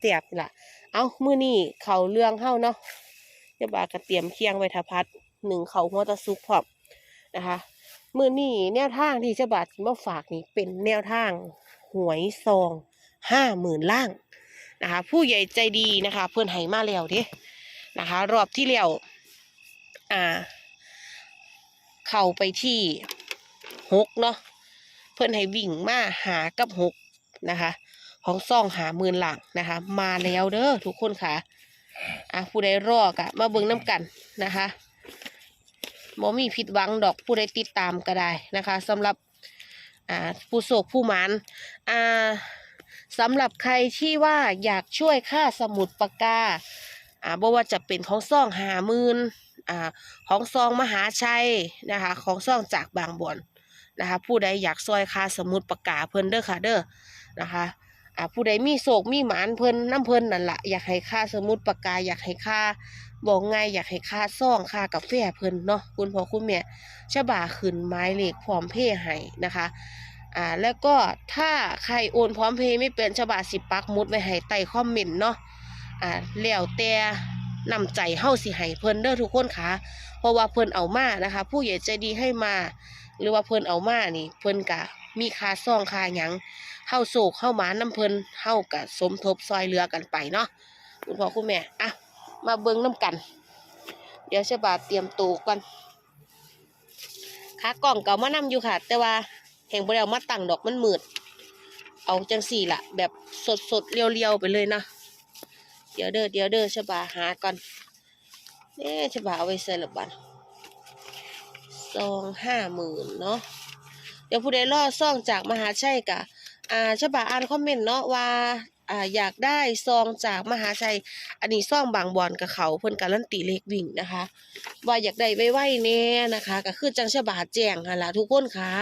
เตียบๆล่ะ เอามื้อนี้เขาเรื่องเฮาเนาะเดี๋ยบากระเตรียมเคียงไว้ทพัดหนึ่งเขาหัวตะซุกพร้อมนะคะมื้อนี้แนวทางที่เจะบาดสิมาฝากนี่เป็นแนวทางหวยซองห้าหมื่นล่างนะคะ ผู้ใหญ่ใจดีนะคะ เพิ่อนให้มาแล้วเด้นะคะ รอบที่แล้วอ่า เข้าไปที่หกเนาะเพิ่อนให้วิ่งมาหากับหกนะคะ ของซ่องหาหมื่นหลังนะคะ มาแล้วเด้อทุกคนค่ะอะผู้ใดรอกะมาเบิ่งน้ำกันนะคะบ่มีผิดหวังดอกผู้ใดติดตามก็ได้นะคะสำหรับอ่าผู้โศกผู้หมานอ่าสำหรับใครที่ว่าอยากช่วยค่าสมุดปากกาอ่าบ่ว่าจะเป็นของซ่องหาหมื่นอ่าของซองมหาชัยนะคะ ของซ่องจากบางบอนนะคะ ผู้ใดอยากซอยค่าสมุดปากกาเพิ่นเด้อค่ะเด้อนะคะ อ่าผู้ใดมีโศกมีหมานเพิ่นน้ำเพิ่นนั่นละอยากให้ค่าสมุดปากกาอยากให้ค่าบอกไงอยากให้ค่าซ่องค่ากาแฟเพิ่นเนาะคุณพ่อคุณแม่ฉบาขึ้นไม้เหลขพร้อมเพย์ให้นะคะอ่าแล้วก็ถ้าใครโอนพร้อมเพย์ไม่เป็นฉบาสิปักมุดไว้ให้ใต้คอมเมนต์เนาะอ่าแล้วแต่นำใจเฮาสิให้เพิ่นเด้อทุกคนค่ะ เพราะว่าเพิ่นเอามานะคะ ผู้ใหญ่ใจดีให้มา หรือว่าเพิ่นเอามานี่ เพิ่นกะ มีค่าซ่องค่าหยังเฮาโศกเฮาหมาน้ำเพลินเฮากับสมทบซอยเรือกันไปเนาะคุณพ่อคุณแม่อะมาเบิ่งน้ำกัน เดี๋ยวเชบาเตรียมตูก่อนขากล่องเก่ามานำอยู่ค่ะ แต่ว่าแห่งบ่ได้เอามาตั้งดอกมันมืด เอาจังสี่ละแบบสดสดๆเรียวๆไปเลยนะเดี๋ยวเด้อเดี๋ยวเด้อชบาหาก่อนเอ๊ะชบาเอาไว้ใส่ละบันซองห้าหมื่นเนาะ ดี๋ยวผู้ใดรอซ่องจากมหาชัยกะอ่าฉบาอ่านคอมเมนต์เนาะว่าอ่าอยากได้ซองจากมหาชัย อันนี้ซองบางบอนกับเขาเพิ่นการันตีเลขวิ่งนะคะ ว่าอยากได้ไวๆแน่นะคะ ก็คือจังฉบาแจ้งหั่นล่ะทุกคนค่ะ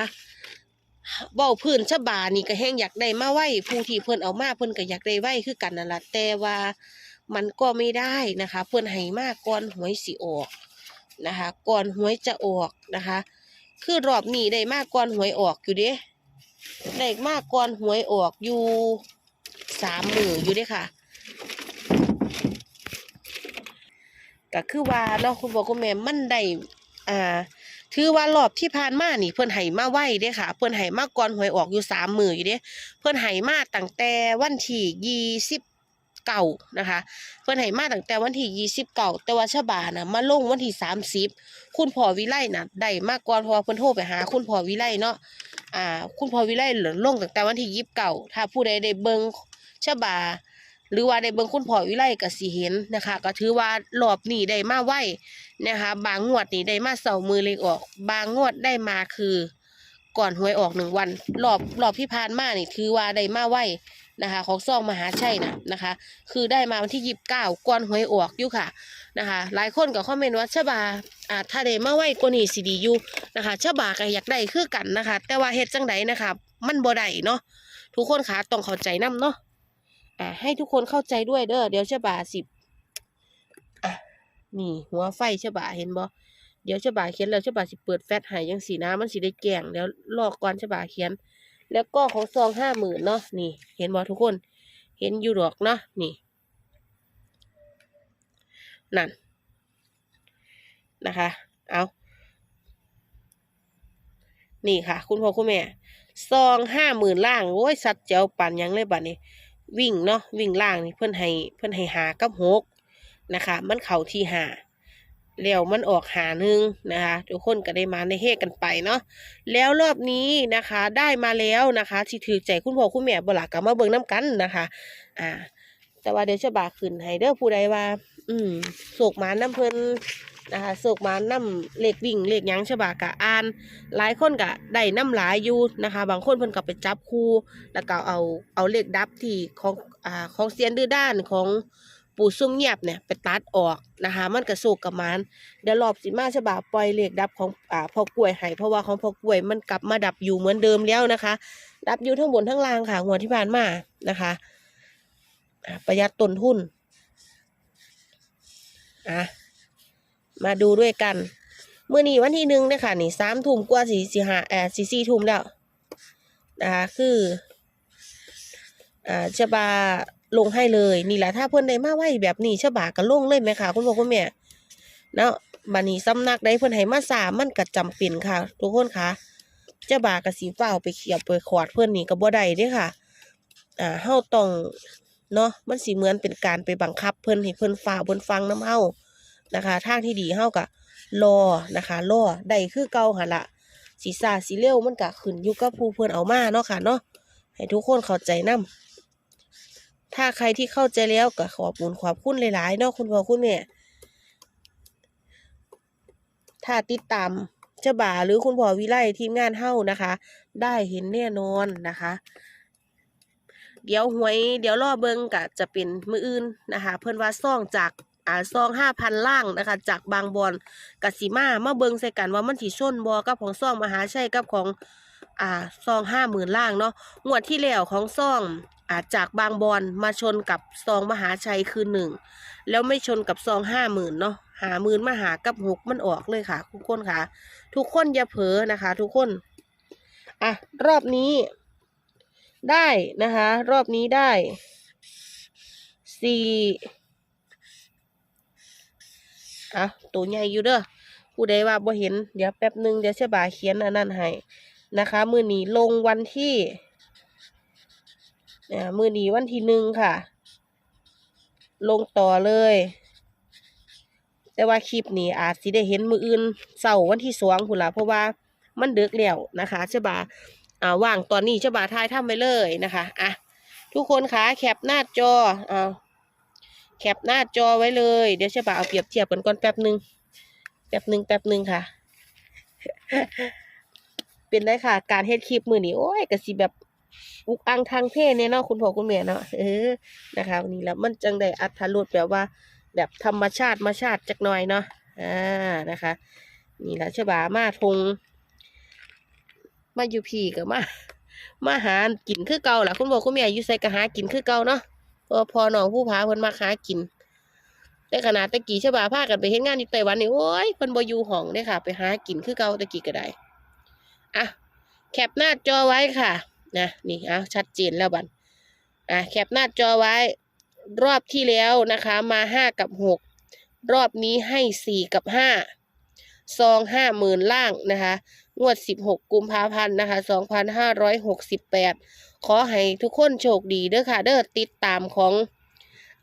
เว้าพื้นฉบานี่ก็แฮงอยากได้มาไว้ผู้ที่เพิ่นเอามาเพิ่นก็อยากได้ไว้คือกันนั่นแหละแต่ว่ามันก็ไม่ได้นะคะ เพิ่นให้มาก่อนหวยสิออกนะคะ ก่อนหวยจะออกนะคะ คือรอบนี้ได้มากก่อนหวยออกอยู่เด้ได้มากก่อนหวยออกอยู่สามหมืออยู่เด้ค่ะก็คือว่าเนาะคุณบอกคุณแม่มันได้อ่าถือว่ารอบที่ผ่านมานี่เพิ่อนให้มาไว้เด้ค่ะ เพิ่อนให้มาก่อนหวยออกอยู่สามมืออยู่เด้เพิ่อนให้มาตั้งแต่วันที่ยี่สิบ เก่านะคะ เพิ่นให้มาตั้งแต่วันที่ยี่สิบเก่าแต่ว่าฉบานะมาลงวันที่สามสิบคุณพ่อวิไลน่ะได้มาก่อนเพราะว่าเพิ่นโทรไปหา คุณพ่อวิไลเนาะอ่า คุณพ่อวิไลหลือลงตั้งแต่วันที่ยี่สิบเก่าถ้าผู้ใดได้เบิงฉบา หรือว่าได้เบิงคุณพ่อวิไลก็สิเห็นนะคะ ก็ถือว่ารอบนี้ได้มาไวนะคะ บางงวดนี่ได้มาเสามือเลขออก บางงวดได้มาคือ ก่อนหวยออกหนึ่งวัน รอบรอบที่ผ่านมานี่ถือว่าได้มาไว นะคะ ของซองมหาชัยนะนะคะ คือได้มาวันที่ยีิบเก้าก่อนหวยออกอยู่ค่ะนะคะ หลายคนก็คอมเมนต์ว่าฉบาอ่าถ้าได้มาไวกว่านี้สิดีอยู่นะคะชบาก็อยากได้คือกันนะคะ แต่ว่าเฮ็ดจังไดนะคะ มันบ่ได้เนาะทุกคนคะต้องเข้าใจนํเนาะอ่าให้ทุกคนเข้าใจด้วยเด้อเดี๋ยวชบาสิอะนี่หัวไฟชบาเห็นบ่เดี๋ยวชบาเขียนแล้วชบาสิเปิดแฟลชให้จังสีนะมันสิได้แกล้งเดี๋ยวลอกก่อนชบาเขียน แล้วก็ของซองห้าหมื่นเนาะนี่ เห็นบ่ทุกคน เห็นอยู่ดอกเนาะนี่ นั่น นะคะ เอานี่ค่ะ คุณพ่อคุณแม่ซองห้าหมื่นล่างโอ้ยสัตว์เจ้าปันยังเลยบัดนี้ วิ่งเนาะวิ่งล่างนี่เพื่อนให้เพื่อนให้หากับหกนะคะ มันเข่าที่หา แล้วมันออกหาหนึ่งนะคะ ทุกคนก็ได้มาในเฮกันไปเนาะแล้วรอบนี้นะคะ ได้มาแล้วนะคะที่ถือใจคุณพ่อคุณแม่บลากกับมาเบิ่งน้กันนะคะ อ่า แต่ว่าเดี๋ยวจะบาขึ้นให้เด้อผู้ใดว่า อืมโศกหมาน้ำเพลินนะคะโศกหมาน้ำเลขวิ่งเลขหยังฉบากะอ่าน หลายคนก็ได้น้ำหลายอยู่นะคะ บางคนเพิ่นก็ไปจับคู่ แล้วก็เอาเอาเลขดับที่ของอ่าของเซียนดื้อด้านของ ปูซุ่มเงียบเนี่ยไปตัดออกนะคะ มันก็โศกกับมันเดี๋ยวรอบสิมาฉบาปล่อยเหลขดับของอ่าพอกล้วยให้เพราะว่าของพอกล้วยมันกลับมาดับอยู่เหมือนเดิมแล้วนะคะ ดับอยู่ทั้งบนทั้งล่างค่ะงวดที่ผ่านมานะคะประหยัดต้นทุนอะมาดูด้วยกันเมื่อนี้วันที่หนึ่งนะคะนี่สามทุ่มกว่าสี่สี่ห้าแออสี่สี่ทุ่มแล้วนะคะคืออ่าจะบ ลงให้เลยนี่แหละถ้าเพิ่อนได้มาไหวแบบนี้ฉบาก็ลงเลยไหมคะคุณพ่อคุณแม่เนาะบัดนี้สำนักใดเพิ่อนให้มาสามมันก็จำเป็นค่ะ ทุกคนค่ะเจ้าบาก็สิฟ้าไปเขียบไปขวดเพิ่อนนี่ก็บ่ได้เด้ค่ะ อ่าเฮาต้องเนาะมันสิเหมือนเป็นการไปบังคับเพิ่อนให้เพิ่อนฟ้าเพิ่นฟังน้ำเฮานะคะทางที่ดีเฮาก็รอนะคะรอได้คือเก่าหั่นละสิซ่าสิเร็วมันก็ขึ้นอยู่กับผู้เพิ่อนเอามาเนาะค่ะเนาะให้ทุกคนเข้าใจนํ ถ้าใครที่เข้าใจแล้วก็ขอบคุณขอบคุณหลายๆเนาะคุณพ่อคุณแม่ถ้าติดตามเจ้าบ่าหรือคุณพ่อวิไลทีมงานเฮานะคะ ได้เห็นแน่นอนนะคะ เดี๋ยวหวยเดี๋ยวรอเบิงกะจะเป็นมืออื่นนะคะ เพิ่นว่าซ่องจากอ่าซองห้าพันล่างนะคะ จากบางบอนกสิมามาเบิงใส่กันว่ามันสิชนบอกับของซ่องมหาชัยกับของอ่าซองห้าหมื่นล่างเนาะงวดที่แล้วของซ่อง จากบางบอนมาชนกับซองมหาชัยคือหนึ่งแล้วไม่ชนกับซองห้าหมื่นเนาะหาหมื่นมาหากับหกมันออกเลยค่ะ ทุกคนค่ะ ทุกคนอย่าเผลอนะคะ ทุกคนอะรอบนี้ได้นะคะ รอบนี้ได้สี่อะตัวใหญ่อยู่เด้อผู้ใดว่าบ่เห็นเดี๋ยวแป๊บหนึ่งเดี๋ยวเชบาเขียนอันนั้นให้นะคะ มือนี้ลงวันที่ อ่ามือนีวันที่หนึ่งค่ะ ลงต่อเลย แต่ว่าคลิปนี้อาจสิได้เห็นมืออื่นเสาร์วันที่สองพุ่นละเพราะว่ามันเดึกแล้วนะคะเชบาอ่าว่างตอนนี้เจ้าบ่าทายทำไปเลยนะคะอะทุกคนคะแคปหน้าจอเอาแคปหน้าจอไว้เลย เดี๋ยวเจ้าบ่าเอาเปรียบเทียบกันก่อนแป๊บหนึ่งแป๊บหนึ่งแป๊บหนึ่งค่ะ เป็นได้ค่ะ การเฮ็ดคลิปมือนี้โอ้ยกระสิแบบ อุกอังทางเพศเนี่ยเนาะคุณพ่อคุณแม่เนาะเออนะคะวันนี้แล้วมันจังได้อัธรสแบบว่า แบบธรรมชาติมาชาติจักหน่อยเนาะอ่านะคะ นี่แหละเจ้าบ่ามาทงมาอยู่พี่ก็มามาหากินคือเก่าล่ะคุณบอคุณแม่อยู่ใส่ก็หากินคือเก่าเนาะพอพอน้องผู้พาเพิ่นมาหากินแต่ขนาดตะกี้ชบาพากันไปเฮ็ดงานที่ไต้หวันนี่โอ้ยเพิ่นบ่อยู่ห้องเด้ค่ะ ไปหากินคือเก่าตะกี้ก็ได้อะแคปหน้าจอไว้ค่ะ นะนี่เอาชัดเจนแล้วบัดอะแคปหน้าจอไว้ รอบที่แล้วนะคะมาห้ากับหกรอบนี้ให้สี่กับห้าซองห้าหมื่นล่างนะคะงวด 16 กุมภาพันธ์นะคะ 2568 ขอให้ทุกคนโชคดีเด้อค่ะ เด้อติดตามของ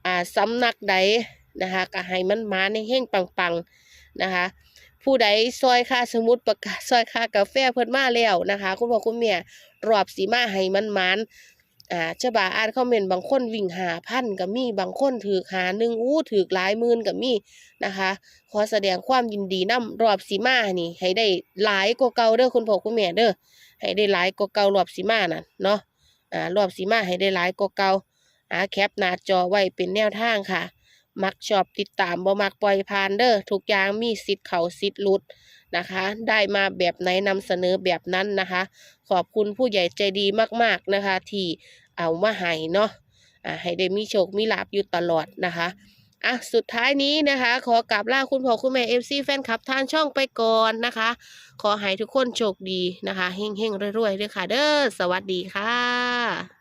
อ่าสำนักใดนะคะก็ให้มันมาในเฮงปังๆนะคะ ผู้ใดซอยค่าสมุดประกาศซอยค่ากาแฟเพิ่นมาแล้วนะคะ คุณพ่อคุณแม่รอบสีมาให้มันมานอ่าเจ้าบ่าอ่านคอมเมนต์บางคนวิ่งหาพันก็มีบางคนถือหาหนึ่งอู้ถือหลายหมื่นก็มีนะคะ ขอแสดงความยินดีนํรอบสีมานี่ ให้ได้หลายกว่าเก่าเด้อคุณพ่อคุณแม่เด้อให้ได้หลายกว่าเก่ารอบสีมาน่ะเนาะอ่ารอบสีมาให้ได้หลายกว่าเก่าอ่าแคปหน้าจอไว้เป็นแนวทางค่ะ มักชอบติดตามบ่มักปล่อยผ่านเด้อทุกอย่างมีสิทธิ์เขาสิทธิ์ลุดนะคะ ได้มาแบบไหนนำเสนอแบบนั้นนะคะ ขอบคุณผู้ใหญ่ใจดีมากๆนะคะ ที่เอามาให้เนาะอ่าให้ได้มีโชคมีลาบอยู่ตลอดนะคะอะสุดท้ายนี้นะคะ ขอกราบลาคุณพ่อคุณแม่เอฟซีแฟนคลับทางช่องไปก่อนนะคะ ขอให้ทุกคนโชคดีนะคะ เฮงๆรวยๆด้วยค่ะเด้อสวัสดีค่ะ